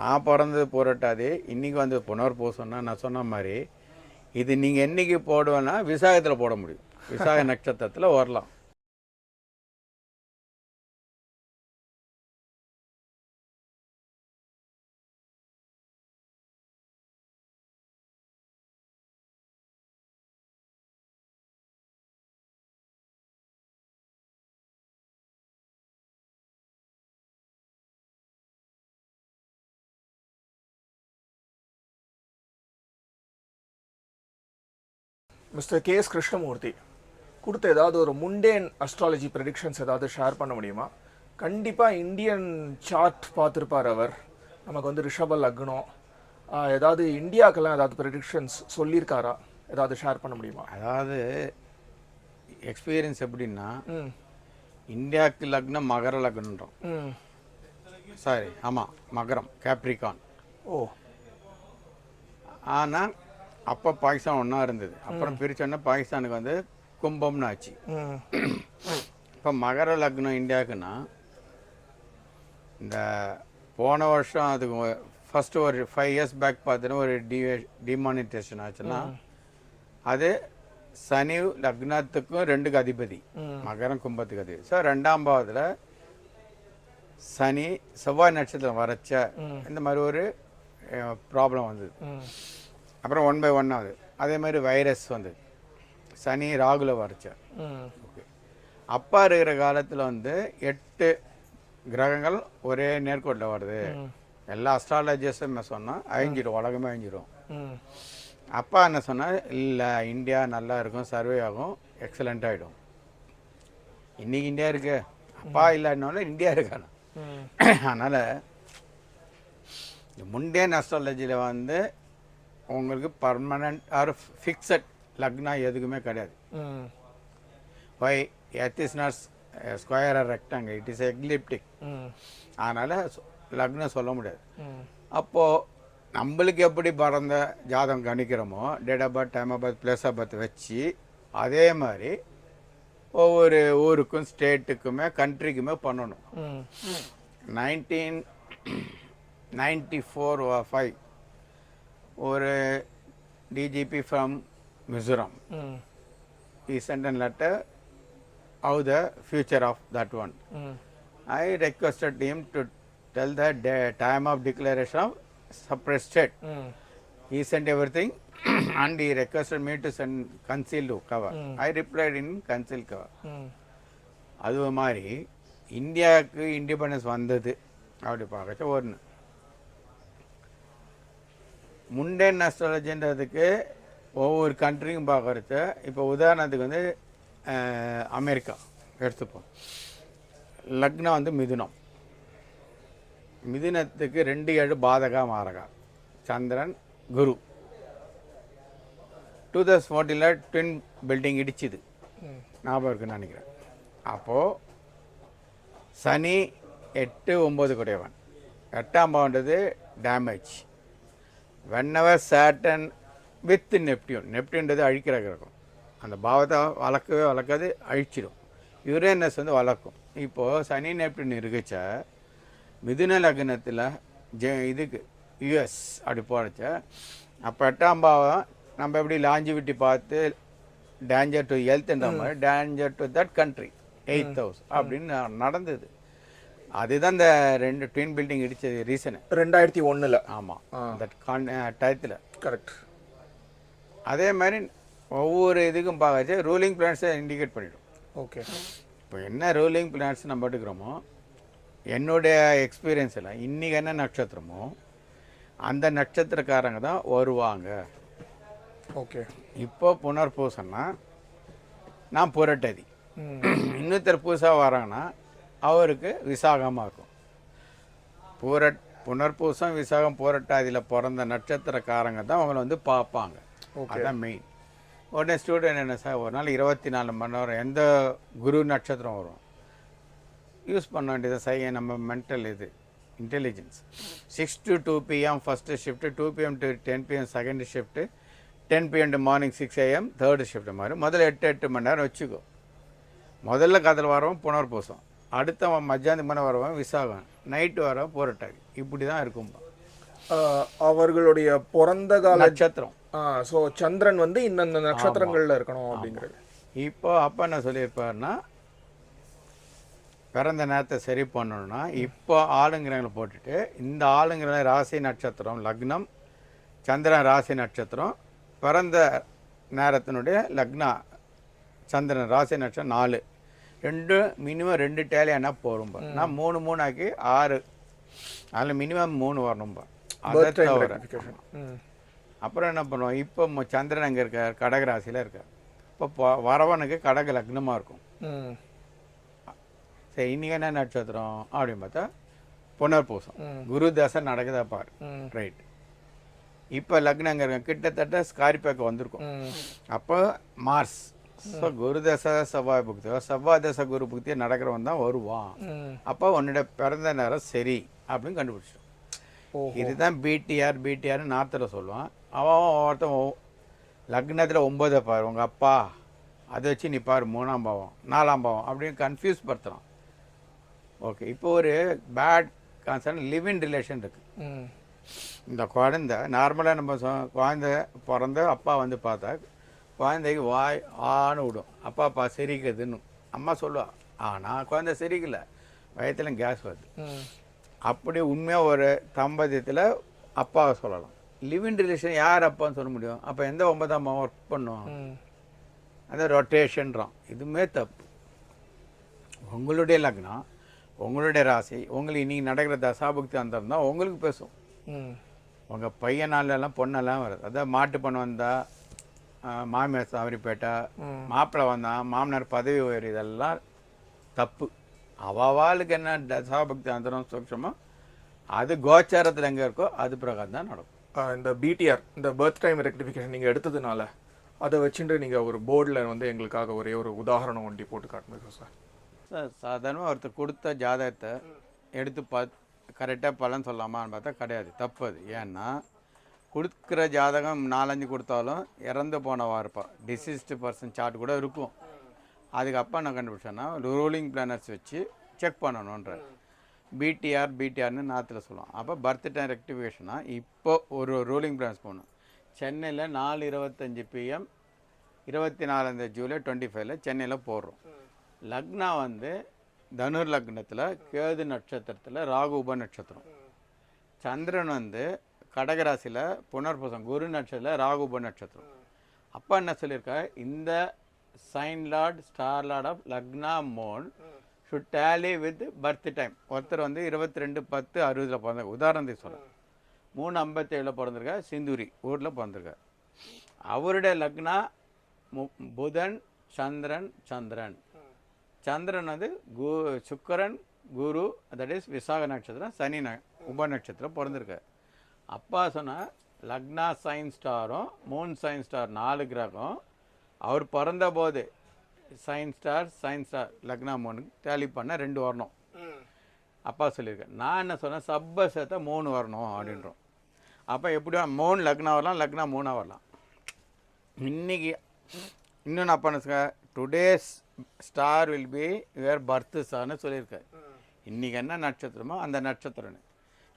நான் பிறந்தது புரட்டாது இன்றைக்கி வந்து புனர்பூசம்னா நான் சொன்ன மாதிரி இது நீங்கள் என்னைக்கு போடுவேன்னா விசாகத்தில் போட முடியும். விசாக நட்சத்திரத்தில் வரலாம். மிஸ்டர் கே எஸ் கிருஷ்ணமூர்த்தி கொடுத்த ஏதாவது ஒரு முண்டேன் அஸ்ட்ராலஜி ப்ரெடிக்ஷன்ஸ் ஏதாவது ஷேர் பண்ண முடியுமா? கண்டிப்பாக இந்தியன் சார்ட் பார்த்துருப்பார் அவர். நமக்கு வந்து ரிஷப லக்னம் ஏதாவது இந்தியாக்கெல்லாம் ஏதாவது ப்ரெடிக்ஷன்ஸ் சொல்லியிருக்காரா? ஏதாவது ஷேர் பண்ண முடியுமா? அதாவது எக்ஸ்பீரியன்ஸ் எப்படின்னா இந்தியாவுக்கு லக்னம் மகர லக்னன்றோம் சாரி ஆமாம் மகரம் கேப்ரிகான் ஓ. ஆனால் அப்போ பாகிஸ்தான் ஒன்றா இருந்தது. அப்புறம் பிரிச்சோன்னா பாகிஸ்தானுக்கு வந்து கும்பம்னு ஆச்சு. இப்போ மகர லக்னம் இந்தியாவுக்குன்னா இந்த போன வருஷம் அதுக்கு ஃபஸ்ட்டு ஒரு ஃபைவ் இயர்ஸ் பேக் பார்த்தீங்கன்னா ஒரு டி டிமானிட்டேஷன் ஆச்சுன்னா அது சனி லக்னத்துக்கும் ரெண்டுக்கு அதிபதி. மகரம் கும்பத்துக்கு அதிபதி. ஸோ ரெண்டாம் பாவத்தில் சனி செவ்வாய் நட்சத்திரம் வரைச்ச இந்த மாதிரி ஒரு ப்ராப்ளம் வந்தது. அப்புறம் ஒன் பை ஒன் ஆகுது அதே மாதிரி வைரஸ் வந்தது சனி ராகுல வரைச்சார் ஓகே அப்பா இருக்கிற காலத்தில் வந்து எட்டு கிரகங்கள் ஒரே நேர்கோட்டில் வருது. எல்லா அஸ்ட்ராலஜர்ஸும் சொன்னால் அழிஞ்சிடும் உலகமே அழிஞ்சிடும் அப்பா என்ன சொன்னார் இல்லை இந்தியா நல்லா இருக்கும் சர்வே ஆகும் எக்ஸலண்ட் ஆகிடும் இன்னைக்கு இந்தியா இருக்கு. அப்பா இல்லைன்னாலும் இந்தியா இருக்கான அதனால் முண்டேன் அஸ்ட்ராலஜியில் வந்து உங்களுக்கு பர்மனண்ட் ஆர் ஃபிக்ஸட் லக்னா எதுக்குமே கிடையாது. Why earth is not square or rectangle it is ecliptic அதனால் லக்னம் சொல்ல முடியாது. அப்போது நம்மளுக்கு எப்படி பிறந்த ஜாதகம் கணிக்கிறோமோ date of birth time of birth place of birth வச்சு அதே மாதிரி ஒவ்வொரு ஊருக்கும் ஸ்டேட்டுக்குமே கண்ட்ரிக்குமே பண்ணணும். நைன்டீன் நைன்டி ஃபோர் ஃபைவ் ஒரு டிஜிபி ஃப்ரம் மிசோரம் ம் he sent a letter how the future of that one. ம் I requested him to tell the da- time of declaration of separate state. ம் He sent everything and he requested me to send concealed cover. I replied in concealed cover. ம் அது மாதிரி இந்தியாவுக்கு independence வந்தது அப்படி பார்க்கச்ச ஒன்று முண்டேன் அஸ்ட்ராலஜின்றதுக்கு ஒவ்வொரு கண்ட்ரியும் பார்க்கறச்ச இப்போ உதாரணத்துக்கு வந்து அமெரிக்கா எடுத்துப்போம். லக்னம் வந்து மிதுனம். மிதுனத்துக்கு ரெண்டு ஏழு பாதகா மாரகா. சந்திரன் குரு. டூ தௌசண்ட் ஃபோர்ட்டியில் ட்வின் பில்டிங் இடிச்சுது. ஞாபகம் இருக்குன்னு நினைக்கிறேன். அப்போது சனி எட்டு ஒம்பது குடையவன். எட்டாம் பாவன்றது டேமேஜ் வென்னவர் சேட்டன் வித் நெப்டியூன் நெப்டியூன்றது அழிக்கிற கிரகம். அந்த பாவத்தை வளர்க்கவே வளர்க்காது அழிச்சிடும் யுரேனஸ் வந்து வளர்க்கும். இப்போது சனி நெப்டியூன் இருக்குச்ச மிதுன லக்னத்தில் ஜெ இதுக்கு யுஎஸ் அப்படி போடச்ச அப்போ எட்டாம் பாவம் நம்ம எப்படி லாஞ்சிவிட்டி பார்த்து டேஞ்சர் டு ஹெல்த்ன்ற மாதிரி danger to that country eight house அப்படின்னு நடந்தது. அதுதான் இந்த ரெண்டு ட்வின் பில்டிங் இடிச்சது ரீசனு ரெண்டாயிரத்தி ஒன்றில் ஆமாம் தட் கான் டயத்தில் கரெக்ட் அதே மாதிரி ஒவ்வொரு இதுக்கும் பார்க்கச்சு ரூலிங் பிளான்ஸை இண்டிகேட் பண்ணிடும். ஓகே இப்போ என்ன ரூலிங் பிளான்ஸ் நம்ம எடுக்கிறோமோ என்னுடைய எக்ஸ்பீரியன்ஸில் இன்றைக்கி என்ன நட்சத்திரமோ அந்த நட்சத்திரக்காரங்க தான் வருவாங்க. ஓகே இப்போ புனர்பூசம்னா நான் புரட்டதி. இன்னொருத்தர் புதுசாக வராங்கன்னா அவருக்கு விசாகமாக இருக்கும் பூரட் புனர்பூசம் விசாகம் புரட்டாதியில் பிறந்த நட்சத்திரக்காரங்க தான் அவங்கள வந்து பார்ப்பாங்க. அதான் மெயின் உடனே ஸ்டூடெண்ட் என்ன சார் ஒரு நாள் இருபத்தி நாலு மணி நேரம் எந்த குரு நட்சத்திரம் வரும்? யூஸ் பண்ண வேண்டியது சை நம்ம மென்டல் இது intelligence six to two PM first shift two PM to ten PM second shift ten PM to morning six AM third shift மாதிரி. முதல்ல எட்டு எட்டு மணி நேரம் வச்சுக்கோ. முதல்ல காதில் வரவன் புனர்பூசம். அடுத்த மத்தியானத்துக்கு மேலே வரவன் விசாகம் நைட்டு வரவன் போராட்டாங்க இப்படி தான் இருக்கும். அவர்களுடைய பிறந்த கால நட்சத்திரம். ஸோ சந்திரன் வந்து இந்தந்த நட்சத்திரங்கள்ல இருக்கணும் அப்படிங்கிறது. இப்போ அப்பா என்ன சொல்லியிருப்பாருன்னா பிறந்த நேரத்தை சரி பண்ணணும்னா இப்போ ஆளுங்கிறவங்களை போட்டுட்டு இந்த ஆளுங்கிற ராசி நட்சத்திரம் லக்னம் சந்திரன் ராசி நட்சத்திரம் பிறந்த நேரத்தினுடைய லக்னா சந்திரன் ராசி நட்சத்திரம் நாலு. ரெண்டு மினிமம் ரெண்டு டேலியானா போகிறோம்பா நான் மூணு மூணு ஆக்கி ஆறு. அதில் மினிமம் மூணு வரணும்பா. அதை தவிர அப்புறம் என்ன பண்ணுவோம்? இப்போ சந்திரன் அங்கே இருக்கார் கடகராசியில் இருக்கார். இப்போ வரவனுக்கு கடக லக்னமாக இருக்கும். சரி இன்னைக்கு என்ன நட்சத்திரம்? அப்படின்னு பார்த்தா புனர்பூசம். குரு தசை நடக்குதா பாரு. ரைட் இப்போ லக்னம் அங்கே இருக்க கிட்டத்தட்ட ஸ்கார்பியோக்கு வந்திருக்கும். அப்போ மார்ஸ் ஸோ குரு தசை செவ்வாய் புக்தியோ செவ்வாய் தசை குரு புக்தியோ நடக்கிறவன் தான் வருவான். அப்போ உன்னோட பிறந்த நேரம் சரி அப்படின்னு கண்டுபிடிச்சோம் ஓ இதுதான் பிடிஆர் பிடிஆர்னு நார்த்தில் சொல்லுவான். அவன் ஒருத்தன் ஒ- லக்னத்துல ஒன்பதை பாரு. உங்கள் அப்பா அதை வச்சு நீ பாரு மூணாம் பாவம் நாலாம் பாவம் அப்படின்னு கன்ஃபியூஸ் படுத்துறான். ஓகே இப்போ ஒரு bad concern live in relation இருக்கு. ம். இந்த குழந்தை நார்மலாக நம்ம குழந்தை பிறந்த அப்பா வந்து பார்த்தா குழந்தைக்கு வாய் ஆன்னு விடும். அப்பா அப்பா சிரிக்குதுன்னு. அம்மா சொல்லுவா ஆனால் குழந்தை சிரிக்கல. வயத்துல கேஸ் வருது. அப்படி உண்மையாக ஒரு தம்பதியத்தில் அப்பாவை சொல்லலாம். லிவ் இன் ரிலேஷன் யார் அப்பான்னு சொல்ல முடியும்? அப்போ எந்த ஒன்பதாம் மாதம் ஒர்க் பண்ணும்? அந்த ரொட்டேஷன்றான் இதுவுமே தப்பு. உங்களுடைய லக்னம் உங்களுடைய ராசி உங்களுக்கு இன்னைக்கு நடக்கிற தசாபுக்தி அந்தரம் தான் உங்களுக்கு பேசும். உங்கள் பையனாலெல்லாம் பொண்ணெல்லாம் வருது. அதான் மாட்டு பொண்ணு வந்தா ஆஹ், மாமியார் தவறிப்பேட்டா ம். மாப்பிள்ளை வந்தான் மாமனார் பதவி உயர் இதெல்லாம் தப்பு. அவாளுக்கு என்ன தசாபக்தி அந்தரம் சூட்சமோ அது கோச்சாரத்தில் எங்கே இருக்கோ அது பிரகாரம் தான் நடக்கும். இந்த பிடிஆர் இந்த பர்த் டைம் ரெக்டிஃபிகேஷன் நீங்கள் எடுத்ததுனால அதை வச்சுட்டு நீங்கள் ஒரு போர்டில் வந்து எங்களுக்காக ஒரே ஒரு உதாரணம் ஒண்டி போட்டு காட்டுங்க சார் சார் சாதாரணமாக ஒருத்தர் கொடுத்த ஜாதகத்தை எடுத்து பார்த்து கரெக்டாக பலன் சொல்லலாமான்னு பார்த்தா கிடையாது. தப்பு அது. ஏன்னா கொடுக்குற ஜாதகம் நாலஞ்சு கொடுத்தாலும் இறந்து போனவா இருப்பாள் டிசீஸ்டு பர்சன் சார்ட் கூட இருக்கும். அதுக்கப்புறம் நான் கண்டுபிடிச்சேன்னா ரூலிங் பிளானர்ஸ் வச்சு செக் பண்ணணுன்ற பிடிஆர் பிடிஆர்னு நாத்தில் சொல்லுவோம் அப்போ பர்த் டைம் ரெக்டிஃபிகேஷனாக இப்போ ஒரு ரூலிங் பிளானர்ஸ் போகணும். சென்னையில் நாலு இருபத்தஞ்சி பிஎம் இருபத்தி நாலாந்தேதி ஜூலை டுவெண்ட்டி ஃபைவ்ல சென்னையில் போடுறோம். லக்னா வந்து தனுர் லக்னத்தில் கேது நட்சத்திரத்தில் ராகு உப நட்சத்திரம். சந்திரன் வந்து கடகராசியில் புனர்பூசம் குரு நட்சத்திரத்தில் ராகு உப நட்சத்திரம். அப்பா என்ன சொல்லியிருக்கா? இந்த sign lord star lord of Lagna moon should tally with birth time ஒருத்தர் வந்து இருபத்தி ரெண்டு பத்து அறுபதில் பிறந்த உதாரணத்துக்கு சொல்கிறேன் மூணு ஐம்பத்தேழில் பிறந்திருக்கா சிந்துரி ஊரில் பிறந்திருக்கா அவருடைய லக்னா மு- புதன் சந்திரன் சந்திரன். சந்திரன் வந்து கு சுக்கரன் குரு தட் இஸ் விசாக நட்சத்திரம் சனி ந உப நட்சத்திரம் பிறந்திருக்காரு. அப்பா சொன்னால் லக்னா சைன் ஸ்டாரும் மூன் சைன் ஸ்டார் நாலு கிரகம். அவர் பிறந்த போது sign star sign star lagna மூணுக்கு டேலி பண்ண ரெண்டு வரணும். அப்பா சொல்லியிருக்கேன் நான் என்ன சொன்னேன் சப்ப சேர்த்தா மூணு வரணும் அப்படின்றோம். அப்போ எப்படியோ மூணு லக்னா வரலாம் லக்னா மூணாக வரலாம். இன்னைக்கு இன்னும் நான் பண்ண today's star will be your birth சார்னு சொல்லியிருக்காரு. இன்னைக்கு என்ன நட்சத்திரமோ அந்த நட்சத்திரம்னு.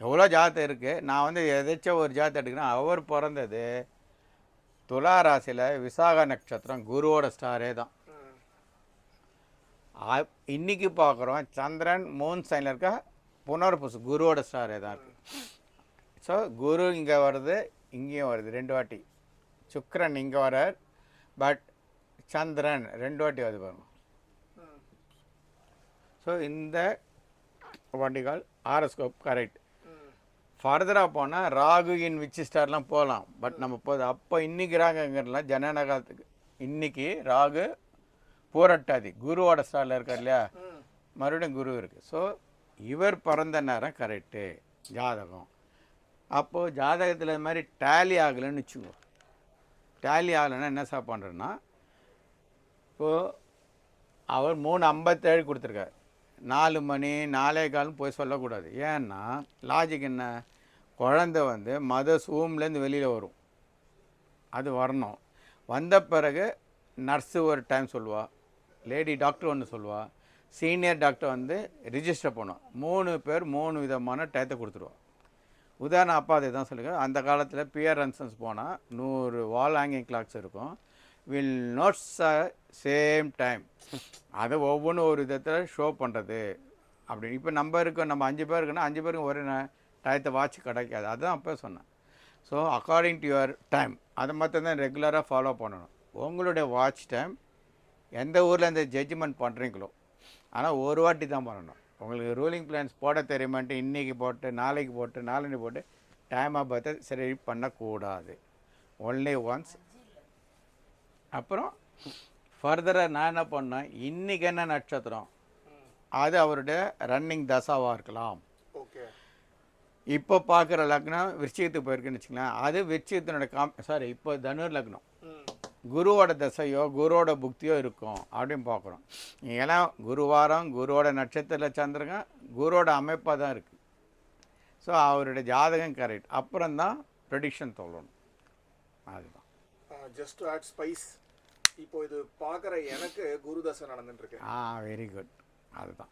எவ்வளோ ஜாதகம் இருக்குது நான் வந்து எதாச்சும் ஒரு ஜாதகம் எடுக்கிறேன். அவர் பிறந்தது துலா ராசியில் விசாக நட்சத்திரம் குருவோட ஸ்டாரே தான். இன்றைக்கி பார்க்குறோம் சந்திரன் மூன் சைனில் இருக்க புனர்புசு குருவோட ஸ்டாரே தான் இருக்குது ஸோ குரு இங்கே வருது இங்கேயும் வருது ரெண்டு வாட்டி. சுக்கிரன் இங்கே வரார் பட் சந்திரன் ரெண்டு வாட்டி வருது பாருங்க. ஸோ இந்த வாட்டிகள் ஆரஸ்கோப் கரெக்ட் ஃபர்தராக போனால் ராகு இன் ஸ்டார்லாம் போகலாம் பட் நம்ம போது அப்போ இன்றைக்கி ராகுங்கிறலாம் ஜனநகரத்துக்கு இன்றைக்கி ராகு பூரட்டாதி குருவோட ஸ்டாரில் இருக்கார் இல்லையா? மறுபடியும் குரு இருக்குது ஸோ இவர் பிறந்த நேரம் கரெக்டு ஜாதகம். அப்போது ஜாதகத்தில் இது மாதிரி டேலி ஆகலைன்னு வச்சுக்கோ. டேலி ஆகலைன்னா என்ன சார் பண்ணுறேன்னா இப்போது அவர் மூணு ஐம்பத்தேழு கொடுத்துருக்காரு. நாலு மணி நாலே காலம் போய் சொல்லக்கூடாது. ஏன்னா லாஜிக் என்ன? குழந்தை வந்து மதர்ஸ் ஊம்லேருந்து வெளியில் வரும். அது வரணும். வந்த பிறகு நர்ஸு ஒரு டைம் சொல்லுவா. லேடி டாக்டர் ஒன்று சொல்லுவா. சீனியர் டாக்டர் வந்து ரிஜிஸ்டர் பண்ணுவோம் மூணு பேர் மூணு விதமான டயத்தை கொடுத்துருவோம் உதாரணம் அப்பா அதை தான் சொல்லுங்கள் அந்த காலத்தில் பியர் ரன்சன்ஸ் போனால் நூறு வால் ஹேங்கிங் கிளாக்ஸ் இருக்கும். வில் நோட்ஸ் சேம் டைம் அதை ஒவ்வொன்றும் ஒரு விதத்தில் ஷோ பண்ணுறது அப்படி இப்போ நம்ம இருக்கோம் நம்ம அஞ்சு பேர் இருக்குன்னா அஞ்சு பேருக்கு ஒரே டயத்தை வாட்ச் கிடைக்காது. அதுதான் அப்போ சொன்னேன். So according to your time அதை மட்டும் தான் ரெகுலராக ஃபாலோ பண்ணணும். உங்களுடைய வாட்ச் டைம் எந்த ஊரில் இந்த ஜட்ஜ்மெண்ட் பண்ணுறீங்களோ ஆனால் ஒரு வாட்டி தான் பண்ணணும். உங்களுக்கு ரூலிங் பிளான்ஸ் போட தெரியுமான்ட்டு இன்றைக்கி போட்டு நாளைக்கு போட்டு நாளைக்கு போட்டு டைமாக பார்த்து சரி பண்ணக்கூடாது. ஒன்லி ஒன்ஸ் அப்புறம் ஃபர்தராக நான் என்ன பண்ணேன்? இன்றைக்கி என்ன நட்சத்திரம்? அது அவருடைய ரன்னிங் தசாவாக இருக்கலாம். ஓகே. இப்போ பார்க்குற லக்னம் விருச்சிகத்துக்கு போயிருக்குன்னு வச்சுக்கலாம் அது விருச்சிகத்தினோட காம் சாரி இப்போ தனுர் லக்னம். குருவோட தசையோ குருவோட புக்தியோ இருக்கும் அப்படின்னு பார்க்குறோம். ஏன்னா குருவாரம் குருவோட நட்சத்திர சந்திரங்க குருவோட அமைப்பாக தான் இருக்குது ஸோ அவருடைய ஜாதகம் கரெக்ட் அப்புறம் தான் ப்ரெடிக்ஷன் சொல்லணும் அதுதான். ஜஸ்ட் ஆட் ஸ்பைஸ் இப்போ இது பார்க்குற எனக்கு குருதசை நடந்துட்டு இருக்கு ஆ வெரி குட் அதுதான்.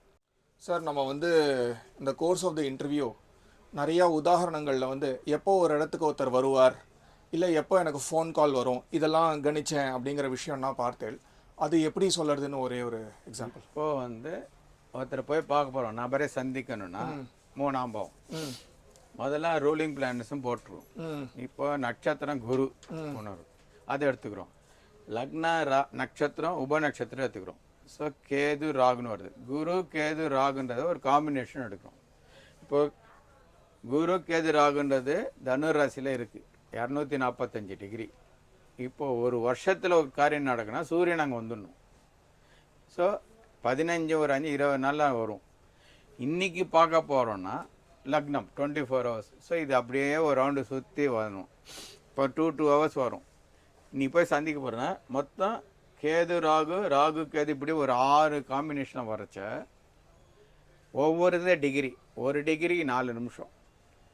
சார் நம்ம வந்து இந்த கோர்ஸ் ஆஃப் த இன்டர்வியூ நிறையா உதாரணங்களில் வந்து எப்போ ஒரு இடத்துக்கு ஒருத்தர் வருவார் இல்லை எப்போ எனக்கு ஃபோன் கால் வரும் இதெல்லாம் கணிச்சேன் அப்படிங்கிற விஷயம் நான் பார்த்தேன். அது எப்படி சொல்கிறதுன்னு ஒரே ஒரு எக்ஸாம்பிள் இப்போது வந்து ஒருத்தரை போய் பார்க்க போகிறோம் நபரே சந்திக்கணும்னா மூணாம் பாவம். முதல்ல ரூலிங் பிளானஸும் போட்டுருவோம். இப்போ நட்சத்திரம் குரு உணர்வு அதை எடுத்துக்கிறோம். லக்ன ரா நட்சத்திரம் உப நட்சத்திரம் எடுத்துக்கிறோம். ஸோ கேது ராகுன்னு வருது. குரு கேது ராகுன்றத ஒரு காம்பினேஷன் எடுக்கிறோம். இப்போ குரு கேது ராகுன்றது தனு ராசியில் இருக்குது இரநூத்தி நாற்பத்தஞ்சு டிகிரி இப்போ ஒரு வருஷத்தில் ஒரு காரியம் நடக்குன்னா சூரியன் அங்கே வந்துடணும். ஸோ பதினஞ்சு ஒரு அஞ்சு இருபது நாளில் வரும். இன்றைக்கி பார்க்க போகிறோன்னா லக்னம் டுவெண்ட்டி ஃபோர் ஹவர்ஸ் ஸோ இது அப்படியே ஒரு ரவுண்டு சுற்றி வரணும். இப்போ டூ டூ ஹவர்ஸ் வரும். நீ போய் சந்திக்க போகிறனா மொத்தம் கேது ராகு ராகு கேது இப்படி ஒரு ஆறு காம்பினேஷனில் வரைச்ச ஒவ்வொரு இதில் டிகிரி ஒரு டிகிரிக்கு நாலு நிமிஷம்.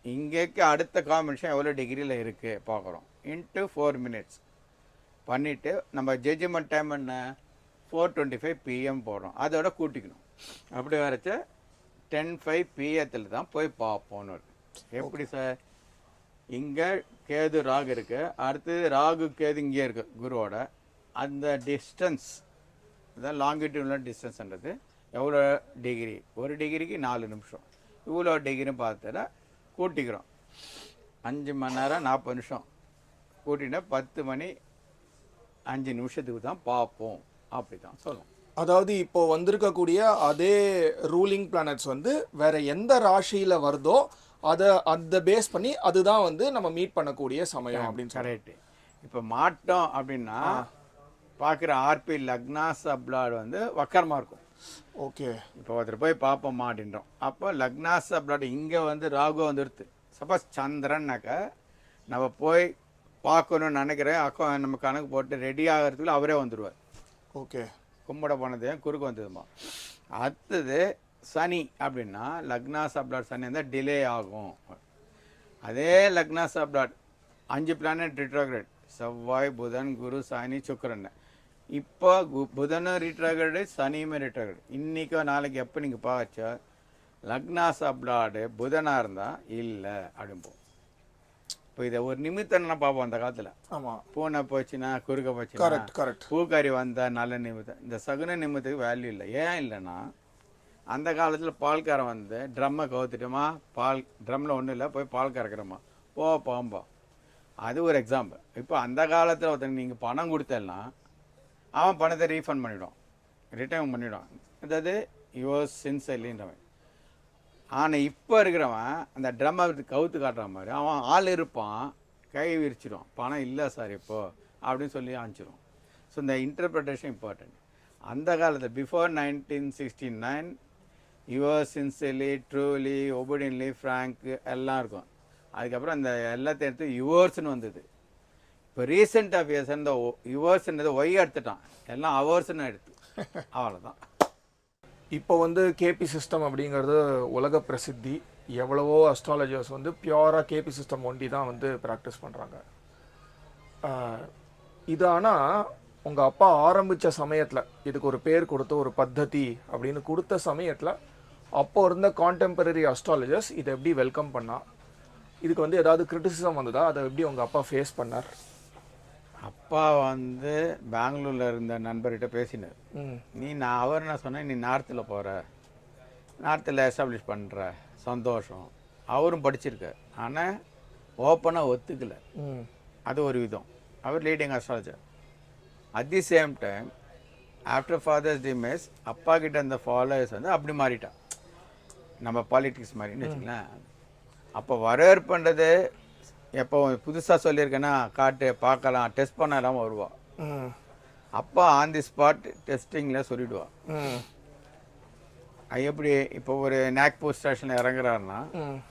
இங்கேக்கு அடுத்த காம்பினேஷன் எவ்வளோ டிகிரியில் இருக்குது பார்க்குறோம். இன்ட்டு ஃபோர் மினிட்ஸ் பண்ணிவிட்டு நம்ம ஜட்ஜ்மெண்ட் டைம் என்ன? ஃபோர் டுவெண்ட்டி ஃபைவ் பிஎம் போடுறோம். அதோட கூட்டிக்கணும். அப்படி வரைச்ச டென் ஃபைவ் பிஎத்தில் தான் போய் பார்ப்போம்னு இருக்கு எப்படி சார் இங்கே கேது ராகு இருக்குது அடுத்தது ராகு கேது இங்கே இருக்குது குருவோட. அந்த டிஸ்டன்ஸ் இதான் லாங்கிடியூடில் டிஸ்டன்ஸ்ன்றது எவ்வளோ டிகிரி ஒரு டிகிரிக்கு நாலு நிமிஷம். இவ்வளோ டிகிரின்னு பார்த்தா கூட்டிக்கிறோம். அஞ்சு மணி நேரம் நாற்பது நிமிஷம். கூட்டினா பத்து மணி அஞ்சு நிமிஷத்துக்கு தான் பார்ப்போம். அப்படி தான் சொல்லுவோம். அதாவது இப்போ வந்திருக்கக்கூடிய அதே ரூலிங் பிளானட்ஸ் வந்து வேற எந்த ராசியில் வருதோ அதை அந்த பேஸ் பண்ணி அதுதான் வந்து நம்ம மீட் பண்ணக்கூடிய சமயம் அப்படின்னு கரெக்டு இப்போ மாட்டோம் அப்படின்னா பார்க்குற ஆர்பி லக்னாஸ் அப்லாட் வந்து வக்கரமாக இருக்கும். ஓகே. இப்போ ஒருத்தர் போய் பார்ப்போம் அப்படின்றோம். அப்போ லக்னாஸ் அப்லாட் இங்கே வந்து ராகு வந்துடுது சப்போஸ் சந்திரன்னாக்க நம்ம போய் பார்க்கணும்னு நினைக்கிறேன். அக்கோ நம்ம கணக்கு போட்டு ரெடி ஆகிறதுக்குள்ள அவரே வந்துடுவார் ஓகே. கும்பிட போனதையும் குறுக்கு வந்ததுமா. அடுத்தது சனி அப்படின்னா லக்னா சப்ளாட் சனி இருந்தால் டிலே ஆகும். அதே லக்னா சப்ளாட் அஞ்சு பிளானட் ரிட்ரோகிரேட் செவ்வாய் புதன் குரு சனி சுக்கிரன். இப்போ கு புதனும் ரிட்ரோகிரேடு சனியுமே ரிட்ரோகிரேட் இன்றைக்கோ நாளைக்கு எப்போ நீங்கள் பார்க்கச்சோ லக்னா சப்ளாடு புதனாக இருந்தால் இல்லை அப்படிம்போம். இப்போ இதை ஒரு நிமித்தம் நான் பார்ப்போம் அந்த காலத்தில். ஆமா. பூனை போச்சுன்னா குறுக்க போச்சுன்னா கரெக்ட் கரெக்ட் பூக்காரி வந்தால் நல்ல நிமித்தம். இந்த சகுன நிமித்தத்துக்கு வேல்யூ இல்லை. ஏன் இல்லைன்னா அந்த காலத்தில் பால்காரன் வந்து ட்ரம்மை கவுத்துட்டோமா பால் ட்ரம்மில் ஒன்றும் இல்லை போய் பால் கறக்கிறோமா போ போம்பா. அது ஒரு எக்ஸாம்பிள் இப்போ அந்த காலத்தில் ஒருத்தனுக்கு நீங்கள் பணம் கொடுத்தேன்னா அவன் பணத்தை ரீஃபண்ட் பண்ணிவிடும் ரிட்டர்ன் பண்ணிவிடும் அதாவது யுவர் சின்சைலின்றவன் ஆனால் இப்போ இருக்கிறவன் அந்த ட்ரம்மை கவுத்து காட்டுற மாதிரி அவன் ஆள் இருப்பான் கை விரிச்சிடும். பணம் இல்லை சார் இப்போ அப்படின்னு சொல்லி அனுப்பிச்சிடும் ஸோ இந்த இன்டர்பிரிட்டேஷன் இம்பார்ட்டன்ட் அந்த காலத்தில் before nineteen sixty nine your sincerely truly obediently frank எல்லாம் இருக்கும். அதுக்கப்புறம் அந்த எல்லாத்தையும் எடுத்து யுவர்ஸ்னு வந்தது. இப்போ ரீசெண்ட் ஆஃப் இயர்ஸ் இந்த யுவர்ஸ்ன்றது ஒய் எடுத்துட்டான். எல்லாம் அவர்ஸ்னு எடுத்து. அவ்வளோதான் இப்போ வந்து கேபி சிஸ்டம் அப்படிங்கிறது உலக பிரசித்தி. எவ்வளவோ அஸ்ட்ராலஜர்ஸ் வந்து பியூராக கேபி சிஸ்டம் ஒண்டி தான் வந்து ப்ராக்டிஸ் பண்ணுறாங்க இது ஆனால் உங்கள் அப்பா ஆரம்பித்த சமயத்தில் இதுக்கு ஒரு பேர் கொடுத்து ஒரு பத்ததி அப்படின்னு கொடுத்த சமயத்தில் அப்போ இருந்த கான்டெம்பரரி அஸ்ட்ராலஜர்ஸ் இதை எப்படி வெல்கம் பண்ணா? இதுக்கு வந்து ஏதாவது கிரிட்டிசிசம் வந்ததா? அதை எப்படி உங்க அப்பா ஃபேஸ் பண்ணார்? அப்பா வந்து பெங்களூரில் இருந்த நண்பர்கிட்ட பேசினார். நீ நான் அவர் என்ன சொன்னேன் நீ நார்த்தில் போகிற நார்த்தில் எஸ்டாப்ளிஷ் பண்ணுற சந்தோஷம். அவரும் படிச்சிருக்கார். ஆனால் ஓப்பனாக ஒத்துக்கல. அது ஒரு விதம். அவர் leading astrologer at the same time after father's demise அப்பா கிட்ட அந்த ஃபாலோவர்ஸ் வந்து அப்படி மாறிட்டான் நம்ம பாலிட்டிக்ஸ் மாதிரின்னு வச்சுக்கலாம் அப்போ வரவேற்புன்றது எப்போ புதுசாக சொல்லியிருக்கேன்னா காட்டு பார்க்கலாம் டெஸ்ட் பண்ணலாம் வருவா ம் அப்பா ஆன் தி ஸ்பாட் டெஸ்டிங்கில் சொல்லிடுவா ம் அது எப்படி இப்போ ஒரு நாக்பூர் ஸ்டேஷனில் இறங்குறாருன்னா.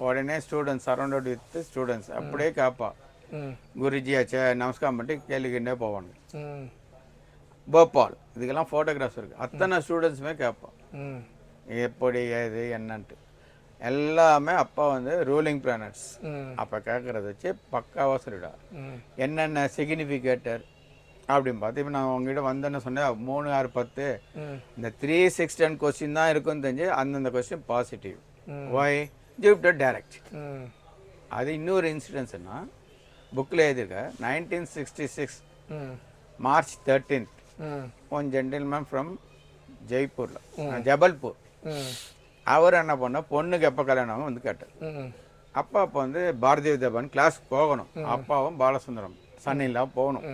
உடனே ஸ்டூடெண்ட்ஸ் சரௌண்டட் வித் ஸ்டூடெண்ட்ஸ் அப்படியே கேட்பா ம். குருஜி ஆச்சே நமஸ்காரம் பண்ணிட்டு கேள்விக்கிட்டே போவாங்க ம். போபால் இதுக்கெல்லாம் ஃபோட்டோகிராஃப்ஸ் இருக்குது அத்தனை ஸ்டூடெண்ட்ஸுமே கேட்பான். எப்படி ஏது என்னன்ட்டு. எல்லாமே அப்பா வந்து ரூலிங் பிளானட்ஸ் அப்போ கேட்குறத வச்சு பக்காவாக சொல்லிடுவா ம். என்னென்ன சிக்னிஃபிகேட்டர் அப்படின்னு பார்த்து இப்போ நான் உங்ககிட்ட வந்தேன்னு சொன்னேன் மூணு ஆறு பத்து. இந்த த்ரீ சிக்ஸ் டென் கொஸ்டின் தான் இருக்குன்னு தெரிஞ்சு அந்தந்த question positive. Why Jupiter direct அது இன்னொரு இன்சிடென்ட்ஸ்னா புக்கில் எழுதியிருக்க nineteen sixty six March thirteenth one gentleman from ஜெய்ப்பூரில் ஜபல்பூர் அவர் என்ன பண்ண பொண்ணுக்கு எப்போ கல்யாணம் ஆகும் வந்து கேட்டார். அப்பா அப்போ வந்து பாரதிய வித்யாபவன் கிளாஸ் போகணும். அப்பாவும் பாலசுந்தரம் சன்னிலாம் போகணும்.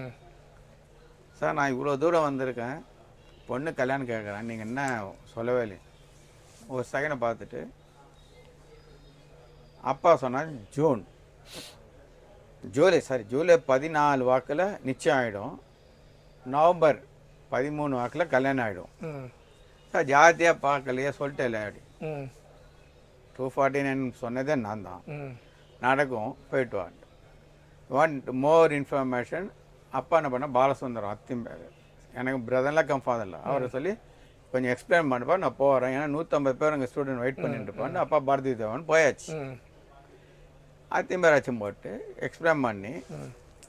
சார் நான் இவ்வளோ தூரம் வந்திருக்கேன். பொண்ணு கல்யாணம் கேட்குறேன் நீங்கள் என்ன சொல்லவே இல்லை ஒரு செகண்டை பார்த்துட்டு அப்பா சொன்னார் ஜூன். ஜூலை சாரி ஜூலை பதினாலு வாக்கில் நிச்சயம் ஆகிடும் நவம்பர் பதிமூணு வாக்கில் கல்யாணம் ஆகிடும் சார் ஜாத்தியாக பார்க்கலையே சொல்லிட்டேன் அப்படி. டூ ஃபார்ட்டி நைன் சொன்னதே நான் தான். நடக்கும் போயிட்டு வாங்க வாண்ட் மோர் இன்ஃபர்மேஷன் அப்பா என்ன பண்ண பாலசுந்தரம் அத்தியும் பேர் எனக்கு பிரதர்லாம் கம் ஃபாதர்ல அவரை சொல்லி கொஞ்சம் எக்ஸ்பிளைன் பண்ணுப்பா நான் போகிறேன் ஏன்னா நூற்றம்பது பேர் அங்கே ஸ்டூடெண்ட் வெயிட் பண்ணிட்டு இருப்பான்னு அப்பா பாரதி தேவன் போயாச்சு. ம். அத்தியும் பேராச்சும் போட்டு எக்ஸ்பிளைன் பண்ணி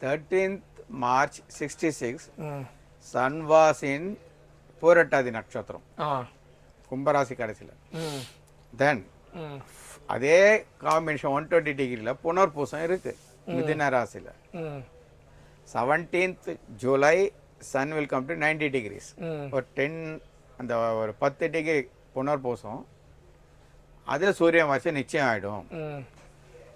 தேர்ட்டீன்த் மார்ச் சிக்ஸ்டி சிக்ஸ் ம். சன் வாஸ் இன் பூரட்டாதி நட்சத்திரம். ஆ. கும்பராசி கடைசியில். தென் அதே காம்பினேஷன் ஒன் டுவெண்ட்டி டிகிரியில் புனர்பூசம் இருக்குது மிதுன ராசியில். Seventeenth July sun will come to ninety degrees ஒரு டென் அந்த ஒரு பத்து டிகிரி புனர்பூசம். அதில் சூரியன் வச்சு நிச்சயம் ஆகிடும்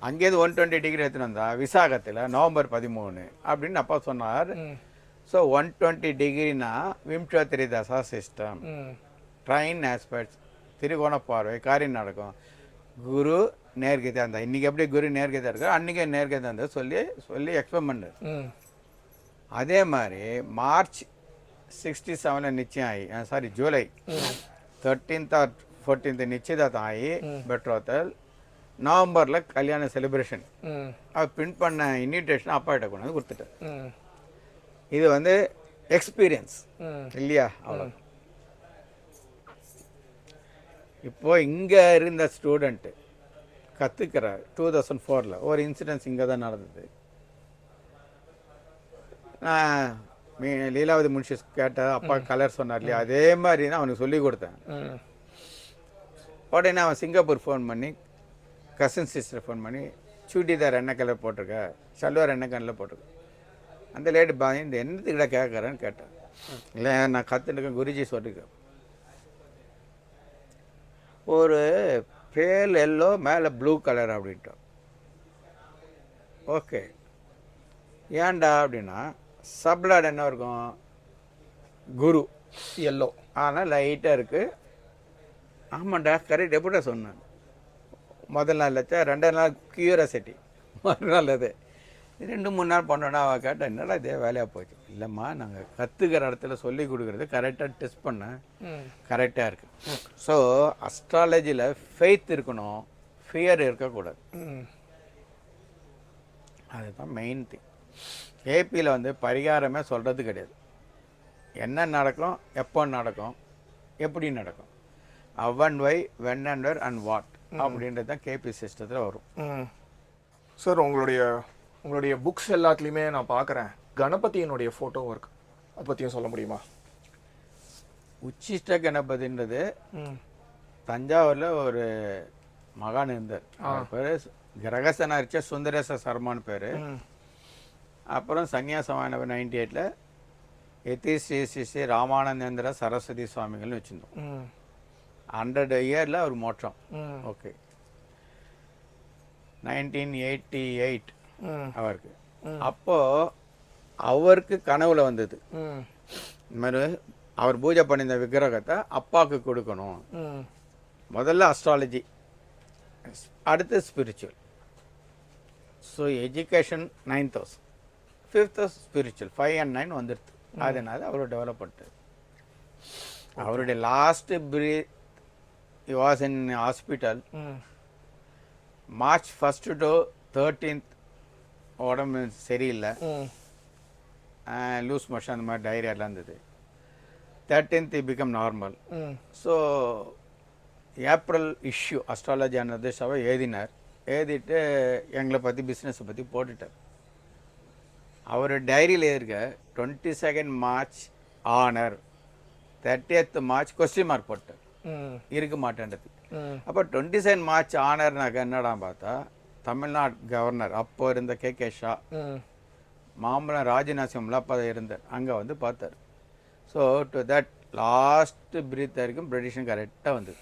அங்கேருந்து ஒன் டுவெண்ட்டி டிகிரி எடுத்துன்னு வந்தா விசாகத்தில் நவம்பர் பதிமூணு அப்படின்னு அப்பா சொன்னார். ஸோ ஒன் டுவெண்ட்டி டிகிரினா விம்சோத்திரி தசா சிஸ்டம். ட்ரைன் ஆஸ்பெக்ட்ஸ் திரிகோண பார்வை காரியம் நடக்கும். குரு நேர்கதை அந்த இன்னைக்கு எப்படி குரு நேர்கதை இருக்கோ அன்றைக்கே நேர்கதை அந்த சொல்லி சொல்லி ம். அதே மாதிரி மார்ச் சிக்ஸ்டி செவனில் நிச்சயம் ஆகி sorry July. Thirteenth or fourteenth நிச்சயதார்த்தம் ஆகி பெட்ரோத்தல் நவம்பரில் கல்யாண செலிப்ரேஷன் அவர் பிரிண்ட் பண்ண இன்விடேஷன் அப்பா கிட்ட கொண்டு வந்து கொடுத்துட்டார். ம். இது வந்து எக்ஸ்பீரியன்ஸ் இல்லையா? அவ்வளோ இப்போ இங்கே இருந்த ஸ்டூடெண்ட்டு கற்றுக்கிறார் டூ தௌசண்ட் ஃபோரில் ஒரு இன்சிடென்ட்ஸ் இங்கே தான் நடந்தது. நான் லீலாவதி முன்ஷி கேட்ட அப்பா கலர் சொன்னார் இல்லையா? அதே மாதிரி நான் அவனுக்கு சொல்லி கொடுத்தேன். உடனே அவன் சிங்கப்பூர் ஃபோன் பண்ணி கசின் சிஸ்டர் ஃபோன் பண்ணி சுடிதார் என்ன கலர் போட்டிருக்க? சல்வார் என்ன கலரில் போட்டிருக்க? அந்த லேடி பயந்து என்னத்துக்கிட்ட கேட்குறேன்னு கேட்டேன். இல்லை நான் கற்றுருக்கேன் குருஜி சொல்லிருக்கேன் ஒரு பேல் எல்லோ மேலே ப்ளூ கலர் அப்படின்ட்டோம் ஓகே ஏன்டா அப்படின்னா சப்ளாட் என்ன இருக்கும்? குரு எல்லோ ஆனால் லைட்டாக இருக்குது ஆமாண்டா கரெக்ட் எப்படிடா சொன்னேன்? முதல் நாள் வச்சா ரெண்டாவது நாள் கியூரியாசிட்டி மறுநாள் அது. ரெண்டு மூணு நாள் பண்ணோன்னா அவள் கேட்டா என்னடா இதே வேலையாக போச்சு? இல்லைம்மா நாங்கள் கற்றுக்கிற இடத்துல சொல்லி கொடுக்குறது கரெக்டாக டெஸ்ட் பண்ணேன் ம். கரெக்டாக இருக்குது ஸோ அஸ்ட்ராலஜியில் ஃபெய்த் இருக்கணும் ஃபியர் இருக்கக்கூடாது. அதுதான் மெயின் திங் ஏபியில் வந்து பரிகாரமே சொல்கிறது கிடையாது. என்ன நடக்கும் எப்போ நடக்கும் எப்படி நடக்கும். அவன் why when and where and what அப்படின்றது தான் கேபி சிஸ்டத்தில் வரும். சார் உங்களுடைய உங்களுடைய புக்ஸ் எல்லாத்துலேயுமே நான் பார்க்குறேன். கணபதியினுடைய ஃபோட்டோ இருக்கு அதை பற்றியும் சொல்ல முடியுமா? உச்சிஷ்ட கணபதின்றது தஞ்சாவூரில் ஒரு மகான் இருந்தார். அவர் பேர் கிரகசன அரிச்ச சுந்தரேச சர்மான்னு பேர். அப்புறம் சன்னியாசமானவர் நைன்டி எயிட்டில் எத்தி ஸ்ரீ ஸ்ரீ ஸ்ரீ ராமானந்தேந்திர சரஸ்வதி சுவாமிகள்னு வச்சுருந்தோம். ஹண்ட்ரட் இயரில் அவர் மோட்சம். ம். ஓகே நைன்டீன் எயிட்டி எயிட் அவருக்கு. அப்போது அவருக்கு கனவுல வந்தது. இந்த மாதிரி அவர் பூஜை பண்ணியிருந்த விக்கிரகத்தை அப்பாவுக்கு கொடுக்கணும். முதல்ல அஸ்ட்ராலஜி அடுத்து spiritual so education nine thousand fifth spiritual five and nine வந்துடுது. அதனால அவர் டெவலப் பண்ணிட்டார். அவருடைய last breath was in hospital March first to thirteenth உடம்பு சரியில்லை. லூஸ் மோஷன் அந்த மாதிரி டைரியாலாம் இருந்தது. Thirteenth become normal so April issue astrology அனதேஷாவை எழுதினார். எழுதிட்டு எங்களை பற்றி பிஸ்னஸை பற்றி போட்டுட்டார். அவர் டைரியில் இருக்க twenty second March honour. Thirtieth March question mark போட்டார். இருக்க மாட்டேன்றது. அப்போ டுவெண்ட்டி செவன் மார்ச் ஆனர்னாக்க என்னடா பார்த்தா தமிழ்நாடு கவர்னர் அப்போ இருந்த கே. கே. ஷா. மாம்பழம் ராஜநாசியம்ல அப்போ இருந்தார். அங்கே வந்து பார்த்தார். So to that last breath வரைக்கும் ப்ரெடிஷன் கரெக்டாக வந்தது.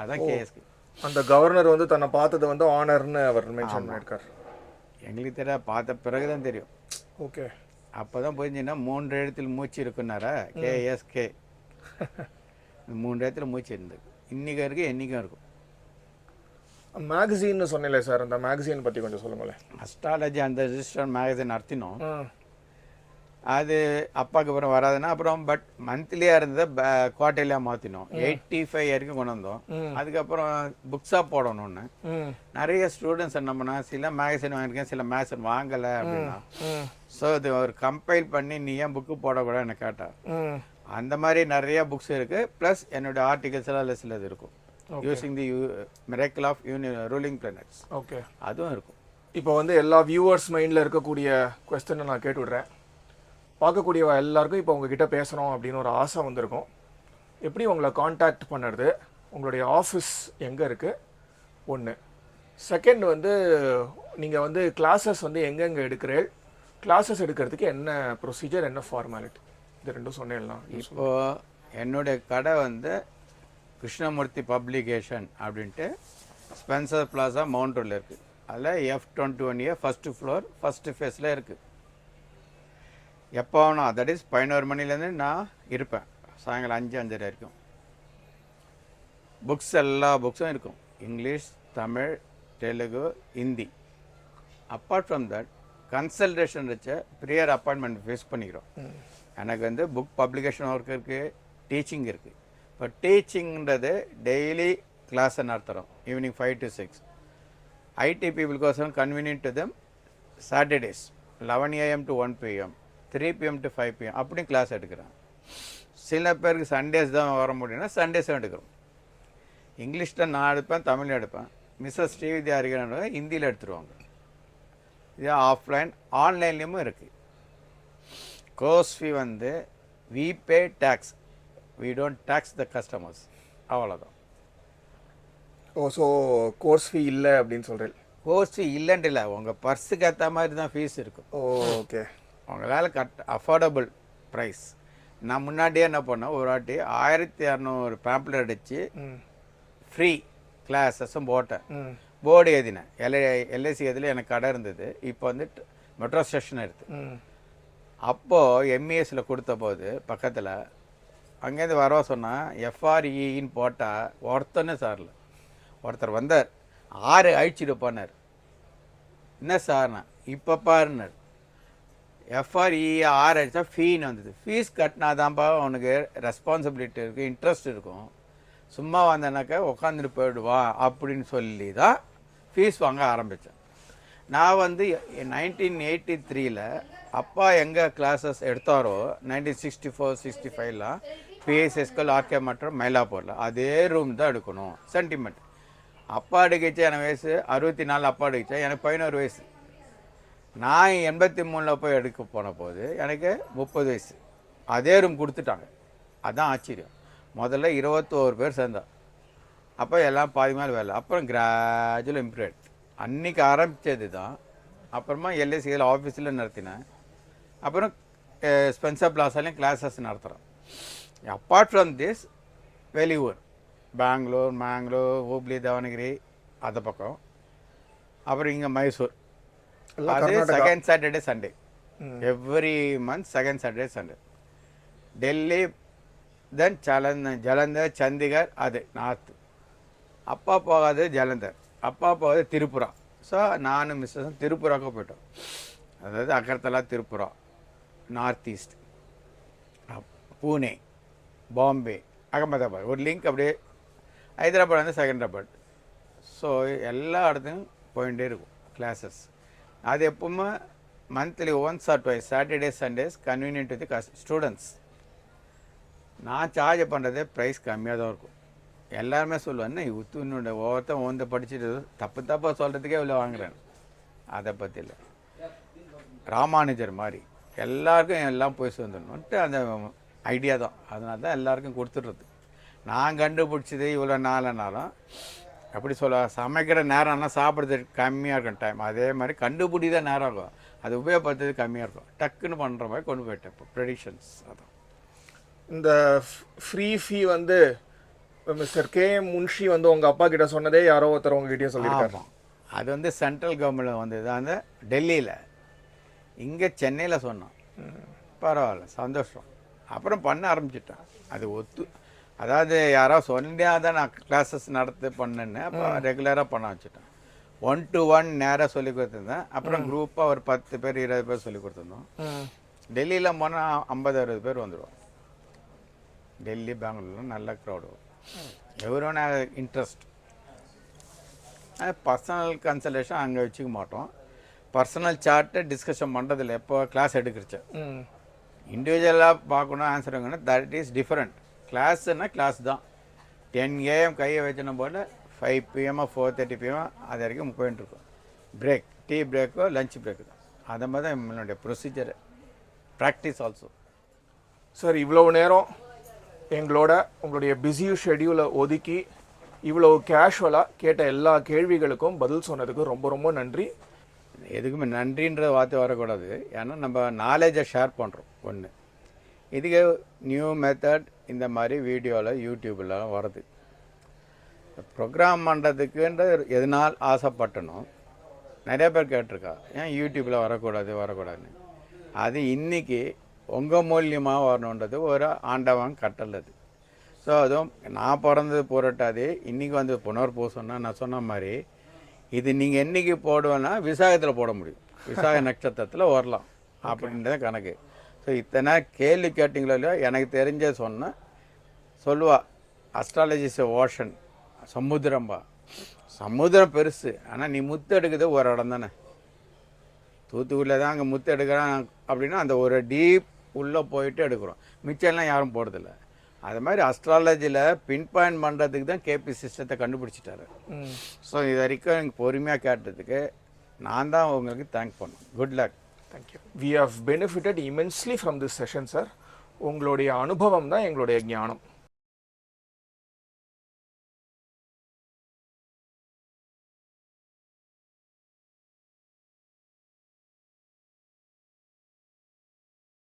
அதான் கேஎஸ்கே அந்த கவர்னர் வந்து தன்னை பார்த்தது வந்து ஆனர்னு அவர் மென்ஷன் பண்ணியிருக்கார். எங்களுக்கு தெரிய பார்த்த பிறகு தான் தெரியும். ஓகே. அப்போ தான் புரிஞ்சுன்னா மூன்று இடத்தில் மூச்சு இருக்குன்னாரா கேஎஸ்கே மூன்று இடத்துல மூச்சு இருந்தது. இன்னைக்கு இருக்கு என்றைக்கும் இருக்கும். மேகசின்னு சொன்னீங்களே சார் அந்த மேகசின் பற்றி கொஞ்சம் சொல்லுங்களேன். அஸ்ட்ராலஜி அந்த ரிஜிஸ்டர் மேகசின் நடத்தினோம். அது அப்பாவுக்கு அப்புறம் வராதுன்னா அப்புறம் பட் மந்த்லியாக இருந்ததை குவார்டர்லியாக மாற்றினோம் எயிட்டி ஃபைவ் வரைக்கும் கொண்டு வந்தோம். அதுக்கப்புறம் புக்ஸாக போடணும்னு. நிறைய ஸ்டூடெண்ட்ஸ் என்ன பண்ணா சில மேகசின் வாங்கியிருக்கேன் சில மேகசின் வாங்கலை அப்படின்னா. ஸோ இது ஒரு கம்பைல் பண்ணி நீ ஏன் புக்கு போடக்கூடாதுன்னு கேட்டா. அந்த மாதிரி நிறைய புக்ஸ் இருக்கு. ப்ளஸ் என்னுடைய ஆர்டிகல்ஸ் எல்லாம் இல்லை சிலது இருக்கும். Using the miracle of uni ruling planets okay அதுவும் இருக்கும். இப்போ வந்து எல்லா வியூவர்ஸ் மைண்டில் இருக்கக்கூடிய கொஸ்டினை நான் கேட்டு விடுறேன் பார்க்கக்கூடிய எல்லாருக்கும் இப்போ உங்ககிட்ட பேசணும் அப்படின்னு ஒரு ஆசை வந்திருக்கும். எப்படி உங்களை காண்டாக்ட் பண்ணுறது? உங்களுடைய ஆஃபீஸ் எங்கே இருக்குது ஒன்று செகண்ட் வந்து நீங்கள் வந்து கிளாஸஸ் வந்து எங்கெங்கே எடுக்கிறீர்கள்? கிளாஸஸ் எடுக்கிறதுக்கு என்ன ப்ரொசீஜர் என்ன ஃபார்மாலிட்டி இது ரெண்டும் சொன்னேன்லாம் இப்போ என்னுடைய கடை வந்து கிருஷ்ணமூர்த்தி பப்ளிகேஷன் அப்படின்ட்டு ஸ்பென்சர் பிளாசா மவுண்ட் ரோடில் இருக்குது அதில் F twenty one year first floor first ஃபேஸில் இருக்குது எப்போ வேணும் தட் இஸ் பதினோரு மணிலேருந்து நான் இருப்பேன். சாயங்காலம் அஞ்சு அஞ்சரை வரைக்கும். புக்ஸ் எல்லா புக்ஸும் இருக்கும். English Tamil Telugu Hindi apart from that consultation வச்ச ப்ரியர் அப்பாயின்மெண்ட் ஃபேஸ் பண்ணிக்கிறோம். எனக்கு வந்து புக் பப்ளிகேஷன் ஒர்க் இருக்குது டீச்சிங் இருக்குது இப்போ டீச்சிங்ன்றது டெய்லி கிளாஸை நடத்துகிறோம் evening five to six IT பீப்புளுக்கோசரம் convenient to them Saturdays eleven AM to one PM three PM to five PM அப்படியும் கிளாஸ் எடுக்கிறேன் சில பேருக்கு சண்டேஸ் தான் வர முடியும்னா சண்டேஸும் எடுக்கிறோம். இங்கிலீஷில் நான் எடுப்பேன் தமிழ் எடுப்பேன். மிஸ்ஸஸ் ஸ்ரீவித்யா அறிகிறவங்க ஹிந்தியில் எடுத்துருவாங்க. இது ஆஃப்லைன் ஆன்லைன்லேயும் இருக்குது கோர்ஸ் ஃபீ வந்து we pay tax we don't tax the customers அவ்வளோதான் ஓ ஸோ கோர்ஸ் ஃபீ இல்லை அப்படின்னு சொல்கிறேன் கோர்ஸ் ஃபீ இல்லைன்ட்டு இல்லை. உங்கள் பர்ஸுக்கு ஏற்ற மாதிரி தான் ஃபீஸ் இருக்கும். ஓகே உங்களால் கட் அஃபோர்டபுள் ப்ரைஸ் நான் முன்னாடியே என்ன பண்ணேன்? ஒரு வாட்டி ஆயிரத்தி இரநூறு பேம்ப்ளெட் அடித்து ஃப்ரீ கிளாஸஸும் போட்டேன். போர்டு எழுதினேன் எல்ஐ எல்ஐசி இதில் எனக்கு கடை இருந்தது. இப்போ வந்து மெட்ரோ ஸ்டேஷன் ம். அப்போது எம்இஎஸில் கொடுத்த போது பக்கத்தில் அங்கேருந்து வரவா சொன்னால் எஃப்ஆர்இன்னு போட்டால் ஒருத்தனே சார்ல. ஒருத்தர் வந்தார். ஆறு அழிச்சிட்டு போனார். என்ன சார்னா இப்போ பாருனார் எஃப்ஆர்இ ஆறு அடித்தா ஃபீன்னு வந்தது. ஃபீஸ் கட்டினாதான்ப்பா அவனுக்கு ரெஸ்பான்சிபிலிட்டி இருக்கும் இன்ட்ரெஸ்ட் இருக்கும். சும்மா வந்தேனாக்கா உட்காந்துட்டு போயிடுவான் அப்படின்னு சொல்லி தான் ஃபீஸ் வாங்க ஆரம்பித்தேன் நான் வந்து நைன்டீன் எயிட்டி த்ரீயில் அப்பா எங்கே கிளாஸஸ் எடுத்தாரோ நைன்டீன் சிக்ஸ்டி ஃபோர் சிக்ஸ்டி ஃபைவ்லாம் பிஎஸ்எஸ்கல் ஆர்கே மற்றும் மயிலாப்பூரில். அதே ரூம் தான் எடுக்கணும். சென்டிமெண்ட் அப்பா எடுக்கிச்சு எனக்கு வயசு அறுபத்தி நாலு அப்பா எடுக்கிச்சா எனக்கு பதினோரு வயசு. நான் எண்பத்தி மூணில் போய் எடுக்க போன போது எனக்கு முப்பது வயசு. அதே ரூம் கொடுத்துட்டாங்க. அதான் ஆச்சரியம். முதல்ல இருபத்தோரு பேர் சேர்ந்தோம் அப்போ எல்லாம் பாதி மேலே வேலை. அப்புறம் கிராஜுவல் இம்ப்ரூவ் அன்னைக்கு ஆரம்பித்தது தான் அப்புறமா எல்ஐசியில் ஆஃபீஸில் நடத்தினேன் அப்புறம் ஸ்பென்சர் பிளாஸாலையும் கிளாஸஸ் நடத்துகிறோம் அப்பார்ட் ஃப்ரம் திஸ் வெளியூர் பெங்களூர் மேங்களூர் ஹூப்ளி தாவணகிரி அந்த பக்கம். அப்புறம் இங்கே மைசூர் அது. Second Saturday Sunday every month second Saturday Sunday Delhi then Jalandhar Jalandhar Chandigarh அது நார்த் அப்பா போகாது ஜலந்தர் அப்பா போகாது திருப்புரா ஸோ நானும் மிஸ்ஸஸும் திருப்புராவுக்கு போயிட்டோம். அதாவது அகர்த்தலா திருப்புரா நார்த் ஈஸ்ட் பூனே பாம்பே அகமதாபாத். ஒரு லிங்க் அப்படியே ஹைதராபாத் வந்து செகண்டராபாத் ஸோ எல்லா இடத்துக்கும் போயிட்டே இருக்கும் கிளாஸஸ் அது எப்பவுமே monthly once or twice Saturday Sundays convenient with கஸ் ஸ்டூடெண்ட்ஸ் நான் சார்ஜ் பண்ணுறதே ப்ரைஸ் கம்மியாக தான் இருக்கும். எல்லாருமே சொல்லுவேன் உத்துனோட உத்து ஒவ்வொருத்தன் ஓந்த படிச்சுட்டு தப்பு தப்பாக சொல்கிறதுக்கே இவ்வளோ வாங்குறேன். அதை பற்றி இல்லை. ராமானுஜர் மாதிரி. எல்லாருக்கும் எல்லாம் போய் சேர்ந்துடணுன்ட்டு அந்த ஐடியா தான். அதனால தான் எல்லாருக்கும் கொடுத்துட்றது. நான் கண்டுபிடிச்சது இவ்வளோ நாளுனாலும் எப்படி சொல்ல சமைக்கிற நேரம்னா சாப்பிட்றதுக்கு கம்மியாக இருக்கும் டைம் அதே மாதிரி கண்டுபிடி தான் நேரம் இருக்கும். அது உபயோகப்படுத்துறது கம்மியாக இருக்கும். டக்குன்னு பண்ணுற மாதிரி கொண்டு போயிட்டேன் இப்போ. ப்ரெடிக்ஷன்ஸ் அதான். இந்த ஃப்ரீ ஃபீ வந்து மிஸ்டர் கே முன்ஷி வந்து உங்க அப்பா கிட்ட சொன்னதே யாரோ ஒருத்தர் உங்ககிட்டயே சொல்லியிருக்காரு. ஆமாம் அது வந்து சென்ட்ரல் கவர்மெண்ட் வந்தது. அந்த டெல்லியில். இங்கே சென்னையில் சொன்னோம். பரவாயில்ல. சந்தோஷம். அப்புறம் பண்ண ஆரம்பிச்சிட்டேன். அது ஒத்து அதாவது யாரோ சொன்னா தான் நான் கிளாஸஸ் நடத்து பண்ணேன்னு அப்போ ரெகுலராக பண்ண வச்சுட்டேன். ஒன் டு ஒன் நேராக சொல்லி கொடுத்துருந்தேன். அப்புறம் குரூப்பாக ஒரு பத்து பேர் இருபது பேர் சொல்லி கொடுத்துருந்தோம். டெல்லியில் போனால் ஐம்பது அறுபது பேர் வந்துடுவோம் டெல்லி பெங்களூர்ல நல்ல க்ரௌடு எவரோன இன்ட்ரெஸ்ட் பர்சனல் கன்சல்டேஷன் அங்கே வச்சுக்க மாட்டோம். பர்சனல் சார்ட்டை டிஸ்கஷன் பண்ணுறதில்ல எப்போ கிளாஸ் எடுக்கிறச்ச. இண்டிவிஜுவலாக பார்க்கணும் ஆன்சர் வாங்கணும் தட் இஸ் டிஃப்ரெண்ட் கிளாஸ்னா கிளாஸ் தான். டென் ஏஎம் கையை வச்சின போல் ஃபைவ் பிஎம்மோ ஃபோர் தேர்ட்டி பிஎம் அது வரைக்கும் போயிட்டு இருக்கும். பிரேக் டீ பிரேக்கோ லஞ்ச் பிரேக்கு தான். அதை மாதிரி தான் நம்மளுடைய ப்ரொசீஜர் ப்ராக்டிஸ் ஆல்சோ சார் இவ்வளவு நேரம் எங்களோட உங்களுடைய பிஸி ஷெட்யூலை ஒதுக்கி இவ்வளவு கேஷுவலாக கேட்ட எல்லா கேள்விகளுக்கும் பதில் சொன்னதுக்கு ரொம்ப ரொம்ப நன்றி. எதுக்குமே நன்றின்ற வார்த்தை வரக்கூடாது. ஏன்னா நம்ம நாலேஜை ஷேர் பண்ணுறோம் ஒன்று இதுக்கு நியூ மெத்தட் இந்த மாதிரி வீடியோவில் யூடியூப்லாம் வருது. ப்ரோக்ராம் பண்ணுறதுக்குன்ற எதனால் ஆசைப்பட்டனோ நிறைய பேர் கேட்டிருக்கா ஏன் யூடியூப்பில் வரக்கூடாது வரக்கூடாதுன்னு? அது இன்னைக்கு உங்கள் மூலியமாக வரணுன்றது ஒரு ஆண்டவன் கட்டளது ஸோ அதுவும் நான் பிறந்தது போராட்டாது இன்றைக்கி வந்து புனர்பூசம்னா நான் சொன்ன மாதிரி இது நீங்கள் என்னைக்கு போடுவேன்னா விசாகத்தில் போட முடியும். விசாக நட்சத்திரத்தில் வரலாம். அப்படின்றத கணக்கு. ஸோ இத்தனை கேள்வி கேட்டிங்களோ இல்லையோ எனக்கு தெரிஞ்ச சொன்னேன் சொல்லுவா. அஸ்ட்ராலஜிஸ் ஓஷன் சமுத்திரம்பா சமுத்திரம் பெருசு. ஆனால் நீ முத்து எடுக்குது ஒரு இடம் தானே. தூத்துக்குடியில் தான் அங்கே முத்து எடுக்கிறான் அப்படின்னா அந்த ஒரு டீப் உள்ளே போயிட்டு எடுக்கிறோம். மிச்சம்லாம் யாரும் போகிறதில்ல அது மாதிரி அஸ்ட்ராலஜியில் பின் பாயிண்ட் பண்ணுறதுக்கு தான் கேபி சிஸ்டத்தை கண்டுபிடிச்சிட்டாரு. ஸோ இது வரைக்கும் எனக்கு பொறுமையாக கேட்டதுக்கு நான் தான் உங்களுக்கு தேங்க் பண்ணேன் good luck thank you we have benefited immensely from this session sir உங்களுடைய அனுபவம் தான் எங்களுடைய ஞானம்.